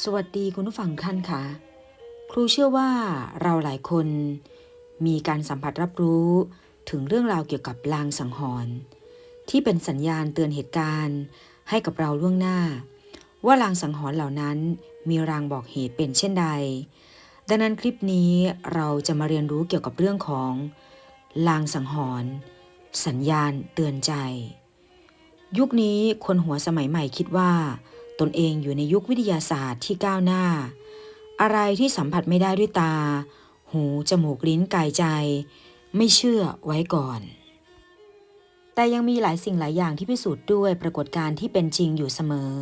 สวัสดีคุณผู้ฟังท่านค่ะ ครูเชื่อว่าเราหลายคนมีการสัมผัสรับรู้ถึงเรื่องราวเกี่ยวกับลางสังหรณ์ที่เป็นสัญญาณเตือนเหตุการณ์ ให้กับเราล่วงหน้า ว่าลางสังหรณ์เหล่านั้นมีรางบอกเหตุเป็นเช่นใด ดังนั้นคลิปนี้เราจะมาเรียนรู้เกี่ยวกับเรื่องของ ลางสังหรณ์สัญญาณเตือนใจ ยุคนี้คนหัวสมัยใหม่คิดว่า ตนเองอยู่ในยุควิทยาศาสตร์ที่ก้าวหน้า อะไรที่สัมผัสไม่ได้ด้วยตา หู จมูก ลิ้น กายใจ ไม่เชื่อไว้ก่อน แต่ยังมีหลายสิ่งหลายอย่างที่พิสูจน์ด้วยปรากฏการณ์ที่เป็นจริงอยู่เสมอ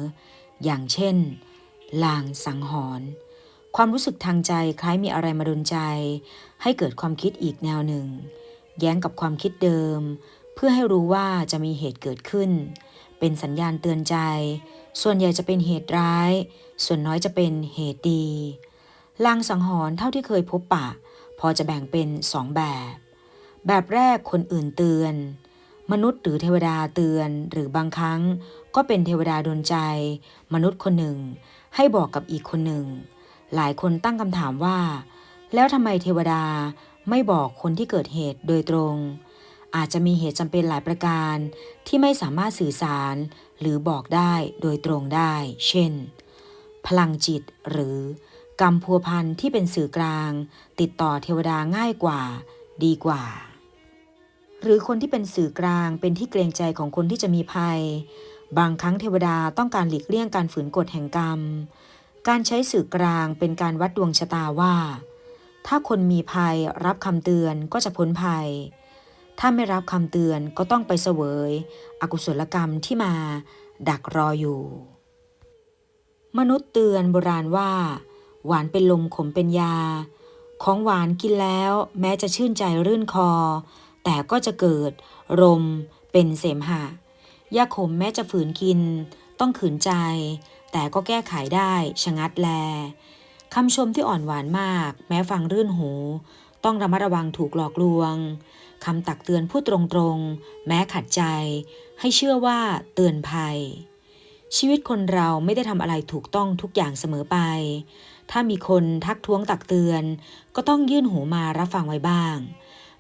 อย่างเช่น ลางสังหรณ์ ความรู้สึกทางใจคล้ายมีอะไรมาดนใจ ให้เกิดความคิดอีกแนวหนึ่ง แย้งกับความคิดเดิม เพื่อให้รู้ว่าจะมีเหตุเกิดขึ้น เป็นสัญญาณเตือนใจ ส่วนใหญ่จะเป็นเหตุร้าย ส่วนน้อยจะเป็นเหตุดี ลางสังหรณ์เท่าที่เคยพบปะ พอจะแบ่งเป็นสองแบบ แบบแรกคนอื่นเตือน มนุษย์หรือเทวดาเตือน หรือบางครั้งก็เป็นเทวดาดนใจ มนุษย์คนหนึ่ง ให้บอกกับอีกคนหนึ่ง หลายคนตั้งคำถามว่า แล้วทำไมเทวดาไม่บอกคนที่เกิดเหตุโดยตรง อาจจะมีเหตุจำเป็นหลายประการที่ไม่สามารถสื่อสาร หรือบอกได้โดยตรงได้ เช่น พลังจิตหรือกรรมพัวพันที่เป็นสื่อกลาง ติดต่อเทวดาง่ายกว่า ดีกว่า หรือคนที่เป็นสื่อกลางเป็นที่เกรงใจของคนที่จะมีภัย บางครั้งเทวดาต้องการหลีกเลี่ยงการฝืนกฎแห่งกรรม การใช้สื่อกลางเป็นการวัดดวงชะตาว่า ถ้าคนมีภัยรับคำเตือนก็จะพ้นภัย ถ้าไม่รับคำเตือนก็ต้องไปเสวย อกุศลกรรมที่มาดักรออยู่ มนุษย์เตือนโบราณว่า หวานเป็นลมขมเป็นยา ของหวานกินแล้วแม้จะชื่นใจรื่นคอ แต่ก็จะเกิดรมเป็นเสมหะ ยาขมแม้จะฝืนกิน ต้องขืนใจ แต่ก็แก้ไขได้ชะงัดแลคำชมที่อ่อนหวานมาก แม้ฟังรื่นหู ต้องระมัดระวังถูกหลอกลวง คำตักเตือนพูดตรงๆ แม้ขัดใจ ให้เชื่อว่าเตือนภัย ชีวิตคนเราไม่ได้ทำอะไรถูกต้องทุกอย่างเสมอไป ถ้ามีคนทักท้วงตักเตือน ก็ต้องยื่นหูมารับฟังไว้บ้าง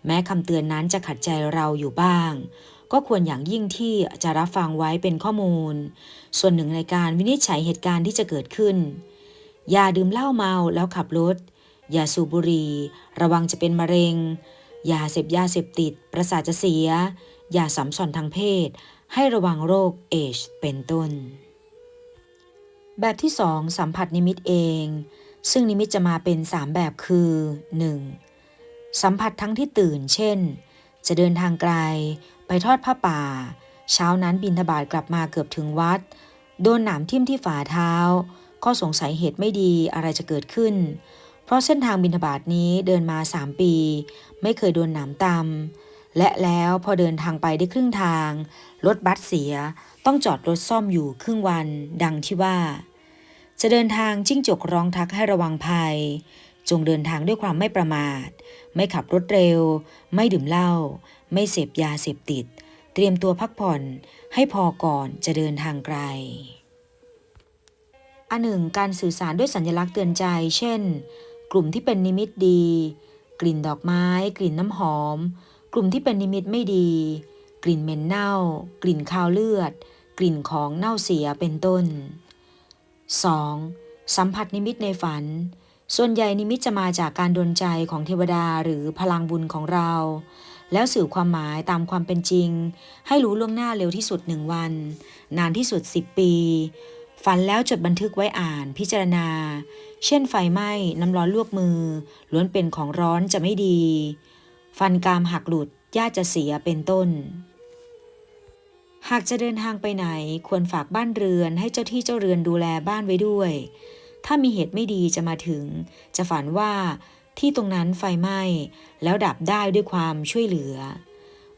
แม้คำเตือนนั้นจะขัดใจเราอยู่บ้าง ก็ควรอย่างยิ่งที่จะรับฟังไว้เป็นข้อมูล ส่วนหนึ่งในการวินิจฉัยเหตุการณ์ที่จะเกิดขึ้น อย่าดื่มเหล้าเมาแล้วขับรถอย่าสูบบุหรี่ระวังจะเป็นมะเร็ง ยาเสพยาเสพติด ประสาทจะเสีย ยาสัมสอนทางเพศ ให้ระวังโรคเอชเป็นต้น แบบที่ 2 สัมผัสนิมิตเอง ซึ่งนิมิตจะมาเป็น 3 แบบคือ 1. สัมผัสทั้งที่ตื่น เช่น จะเดินทางไกล ไปทอดผ้าป่า เช้านั้นบินทบาทกลับมาเกือบถึงวัด โดนหนามทิ่มที่ฝ่าเท้า ก็สงสัยเหตุไม่ดีอะไรจะเกิดขึ้น เพราะเส้นทางบินทบาทนี้เดินมา3ปี ไม่เคยโดนหนามตำและแล้วพอเดินทางไปได้ครึ่งทาง รถบัสเสียต้องจอดรถซ่อมอยู่ครึ่งวัน ดังที่ว่า จะเดินทางจิ้งจกร้องทักให้ระวังภัย จงเดินทางด้วยความไม่ประมาท ไม่ขับรถเร็ว ไม่ดื่มเหล้าไม่เสพยาเสพติด เตรียมตัวพักผ่อนให้พอก่อนจะเดินทางไกลอันหนึ่งการสื่อสารด้วยสัญลักษณ์เตือนใจ เช่น กลุ่มที่เป็นนิมิตดี กลิ่นดอกไม้ กลิ่นน้ำหอม กลุ่มที่เป็นนิมิตไม่ดี กลิ่นเหม็นเน่า กลิ่นคาวเลือด กลิ่นของเน่าเสียเป็นต้น 2. สัมผัสนิมิตในฝัน ส่วนใหญ่นิมิตจะมาจากการดลใจของเทวดาหรือพลังบุญของเรา แล้วสื่อความหมายตามความเป็นจริง ให้รู้ล่วงหน้าเร็วที่สุดหนึ่งวัน นานที่สุด 10 ปี ฝันแล้วจดบันทึกไว้อ่านพิจารณา เช่นไฟไหม้น้ำร้อนลวกมือ ล้วนเป็นของร้อนจะไม่ดี ฟันกรามหักหลุดญาติจะเสียเป็นต้น หากจะเดินทางไปไหนควรฝากบ้านเรือนให้เจ้าที่เจ้าเรือนดูแลบ้านไว้ด้วย ถ้ามีเหตุไม่ดีจะมาถึง จะฝันว่าที่ตรงนั้นไฟไหม้แล้วดับได้ด้วยความช่วยเหลือ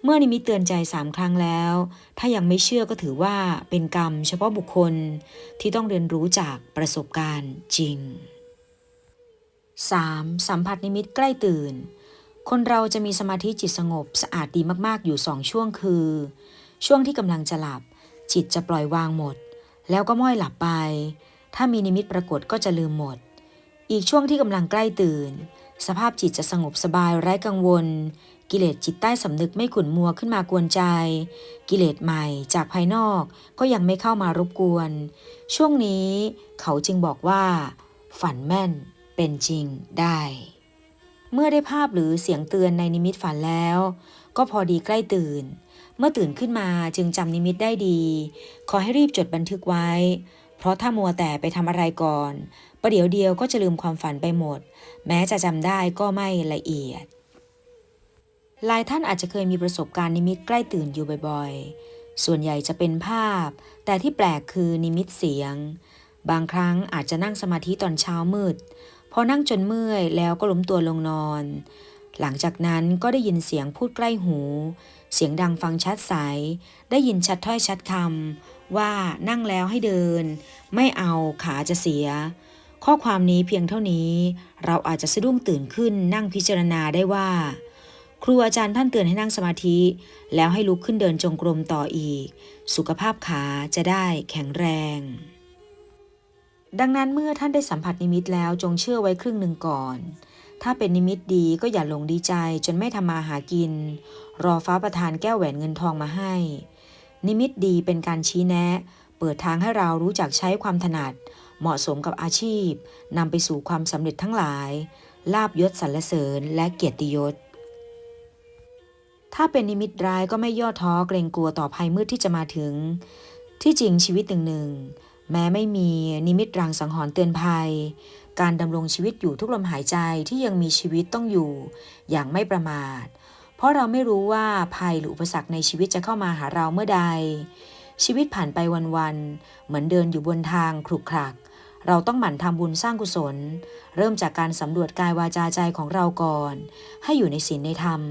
เมื่อนิมิตเตือนใจสามครั้งแล้ว ถ้ายังไม่เชื่อก็ถือว่าเป็นกรรมเฉพาะบุคคลที่ต้องเรียนรู้จากประสบการณ์จริง 3. สัมผัสนิมิตใกล้ตื่น คนเราจะมีสมาธิจิตสงบสะอาดดีมากๆอยู่สองช่วงคือ ช่วงที่กำลังจะหลับ จิตจะปล่อยวางหมด แล้วก็ม้อยหลับไป ถ้ามีนิมิตปรากฏก็จะลืมหมด อีกช่วงที่กำลังใกล้ตื่น สภาพจิตจะสงบสบายไร้กังวล กิเลสจิตใต้สำนึกไม่ขุ่นมัวขึ้นมากวนใจ กิเลสใหม่จากภายนอกก็ยังไม่เข้ามารบกวน ช่วงนี้เขาจึงบอกว่า ฝันแม่นเป็นจริงได้ เมื่อได้ภาพหรือเสียงเตือนในนิมิตฝันแล้ว ก็พอดีใกล้ตื่น เมื่อตื่นขึ้นมาจึงจำนิมิตได้ดี ขอให้รีบจดบันทึกไว้ เพราะถ้ามัวแต่ไปทำอะไรก่อนประเดี๋ยวเดียวก็จะลืมความฝันไปหมด แม้จะจำได้ก็ไม่ละเอียด หลายท่านอาจจะเคยมีประสบการณ์นิมิตใกล้ตื่นอยู่บ่อยๆ ส่วนใหญ่จะเป็นภาพ แต่ที่แปลกคือนิมิตเสียง บางครั้งอาจจะนั่งสมาธิตอนเช้ามืด พอนั่งจนเมื่อยแล้วก็ล้มตัวลงนอน หลังจากนั้นก็ได้ยินเสียงพูดใกล้หู เสียงดังฟังชัดใส ได้ยินชัดถ้อยชัดคำว่านั่งแล้วให้เดิน ไม่เอาขาจะเสียข้อความนี้เพียงเท่านี้ เราอาจจะสะดุ้งตื่นขึ้นนั่งพิจารณาได้ว่า ครูอาจารย์ท่านเตือนให้นั่งสมาธิ แล้วให้ลุกขึ้นเดินจงกรมต่ออีก สุขภาพขาจะได้แข็งแรง ดังนั้นเมื่อท่านได้สัมผัสนิมิตแล้วจงเชื่อไว้ครึ่งหนึ่งก่อน ถ้าเป็นนิมิตดีก็อย่าหลงดีใจจนไม่ทำมาหากิน รอฟ้าประทานแก้วแหวนเงินทองมาให้ นิมิตดีเป็นการชี้แนะ เปิดทางให้เรารู้จักใช้ความถนัด เหมาะสมกับอาชีพนำไปสู่ความสำเร็จทั้งหลายลาบยศสรรเสริญและเกียรติยศ ถ้าเป็นนิมิตร้ายก็ไม่ย่อท้อเกรงกลัวต่อภัยมืดที่จะมาถึง ที่จริงชีวิตหนึ่งหนึ่งแม้ไม่มีนิมิตรางสังหรณ์เตือนภัย การดำรงชีวิตอยู่ทุกลมหายใจที่ยังมีชีวิตต้องอยู่ อย่างไม่ประมาท เพราะเราไม่รู้ว่าภัยหรืออุปสรรคในชีวิตจะเข้ามาหาเราเมื่อใด ชีวิตผ่านไปวันๆเหมือนเดินอยู่บนทางครุขระเราต้องหมั่นทำบุญสร้างกุศล เริ่มจากการสำรวจกายวาจาใจของเราก่อน ให้อยู่ในศีลในธรรม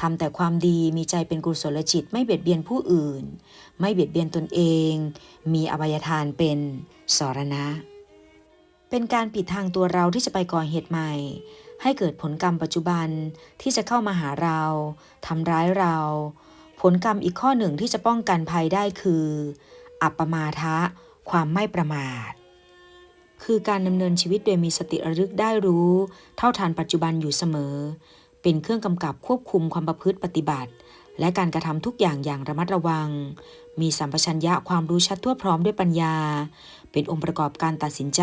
ทำแต่ความดีมีใจเป็นกุศลจิตไม่เบียดเบียนผู้อื่น ไม่เบียดเบียนตนเอง มีอภัยทานเป็นสรณะ เป็นการปิดทางตัวเราที่จะไปก่อเหตุใหม่ ให้เกิดผลกรรมปัจจุบันที่จะเข้ามาหาเราทำร้ายเรา ผลกรรมอีกข้อหนึ่งที่จะป้องกันภัยได้คือ อัปปมาทะ ความไม่ประมาท คือการดำเนินชีวิตโดยมีสติระลึกได้รู้ เท่าทันปัจจุบันอยู่เสมอ เป็นเครื่องกำกับควบคุมความประพฤติปฏิบัติ และการกระทำทุกอย่างอย่างระมัดระวัง มีสัมปชัญญะความรู้ชัดทั่วพร้อมด้วยปัญญา เป็นองค์ประกอบการตัดสินใจ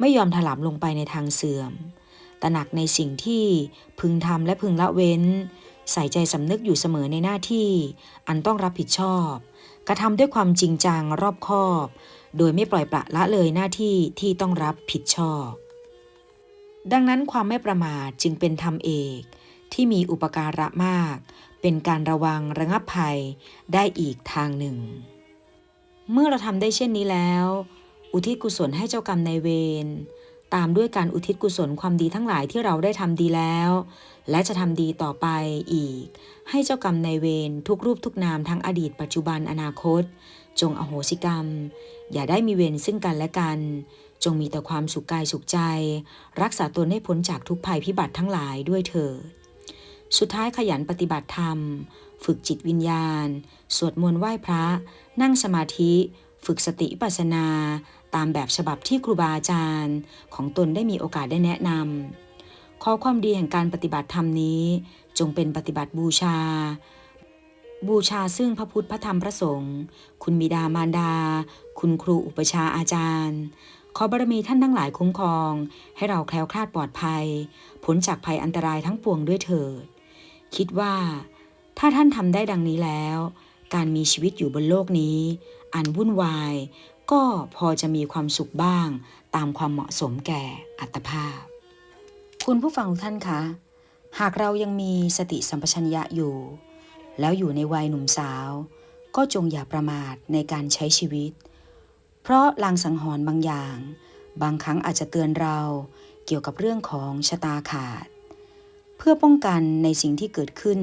ไม่ยอมถลำลงไปในทางเสื่อม ตระหนักในสิ่งที่พึงทำและพึงละเว้น ใส่ใจสำนึกอยู่เสมอในหน้าที่ อันต้องรับผิดชอบ กระทำด้วยความจริงจังรอบคอบ โดยไม่ปล่อยปละละเลยหน้าที่ที่ต้องรับผิดชอบ ดังนั้นความไม่ประมาทจึงเป็นธรรมเอก ที่มีอุปการะมาก เป็นการระวังระงับภัยได้อีกทางหนึ่ง เมื่อเราทำได้เช่นนี้แล้ว อุทิศกุศลให้เจ้ากรรมนายเวรตามด้วยการอุทิศกุศลความดีทั้งหลายที่เราได้ทำดีแล้ว และจะทำดีต่อไปอีก ให้เจ้ากรรมนายเวรทุกรูปทุกนามทั้งอดีตปัจจุบันอนาคต จงอโหสิกรรม อย่าได้มีเวรซึ่งกันและกัน จงมีแต่ความสุขกายสุขใจ รักษาตนให้พ้นจากทุกภัยพิบัติทั้งหลายด้วยเถิดสุดท้ายขยันปฏิบัติธรรม ฝึกจิตวิญญาณ สวดมนต์ไหว้พระ นั่งสมาธิ ฝึกสติปัสนา ตามแบบฉบับที่ครูบาอาจารย์ ของตนได้มีโอกาสได้แนะนำขอความดีแห่งการปฏิบัติธรรมนี้ จงเป็นปฏิบัติบูชา บูชาซึ่งพระพุทธพระธรรมพระสงฆ์คุณบิดามารดา คุณครูอุปชาอาจารย์ ขอบารมีท่านทั้งหลายคุ้มครอง ให้เราแคล้วคลาดปลอดภัยพ้นจากภัยอันตรายทั้งปวงด้วยเถิด คิดว่า ถ้าท่านทำได้ดังนี้แล้ว การมีชีวิตอยู่บนโลกนี้ อันวุ่นวาย ก็พอจะมีความสุขบ้าง ตามความเหมาะสมแก่อัตภาพ คุณผู้ฟังทุกท่านคะ หากเรายังมีสติสัมปชัญญะอยู่ แล้วอยู่ในวัยหนุ่มสาว ก็จงอย่าประมาทในการใช้ชีวิต เพราะลางสังหรณ์บางอย่าง บางครั้งอาจจะเตือนเราเกี่ยวกับเรื่องของชะตาขาด เพื่อป้องกันในสิ่งที่เกิดขึ้น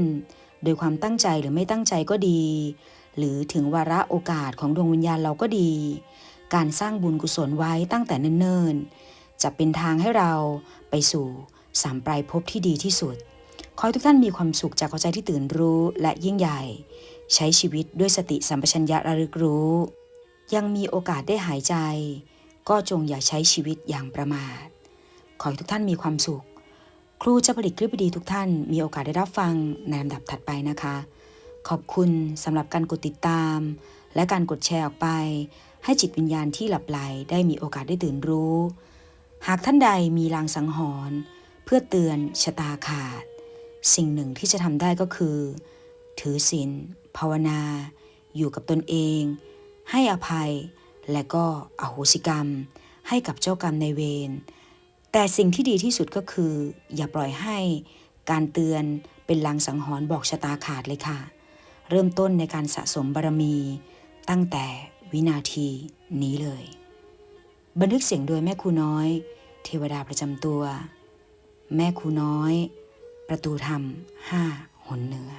โดยความตั้งใจหรือไม่ตั้งใจก็ดี หรือถึงวาระโอกาสของดวงวิญญาณเราก็ดี การสร้างบุญกุศลไว้ตั้งแต่เนิ่นๆ จะเป็นทางให้เราไปสู่สามปลายภพที่ดีที่สุด ขอให้ทุกท่านมีความสุขจากหัวใจที่ตื่นรู้และยิ่งใหญ่ ใช้ชีวิตด้วยสติสัมปชัญญะระลึกรู้ ยังมีโอกาสได้หายใจ ก็จงอย่าใช้ชีวิตอย่างประมาท ขอให้ทุกท่านมีความสุข ครูจะผลิตคลิปดีทุกท่านมีโอกาสได้รับฟังในลำดับถัดไปนะคะ ขอบคุณสำหรับการกดติดตาม และการกดแชร์ออกไป ให้จิตวิญญาณที่หลับไหลได้มีโอกาสได้ตื่นรู้ หากท่านใดมีลางสังหรณ์เพื่อเตือนชะตาขาด สิ่งหนึ่งที่จะทำได้ก็คือ ถือศีลภาวนา อยู่กับตนเอง ให้อภัย และก็อโหสิกรรม ให้กับเจ้ากรรมในเวร แต่สิ่งที่ดีที่สุดก็คือ อย่าปล่อยให้การเตือนเป็นลางสังหรณ์บอกชะตาขาดเลยค่ะ เริ่มต้นในการสะสมบารมี ตั้งแต่วินาทีนี้เลย บันทึกเสียงโดยแม่ครูน้อย เทวดาประจำตัว แม่ครูน้อย ประตูธรรมห้าหนเหนือ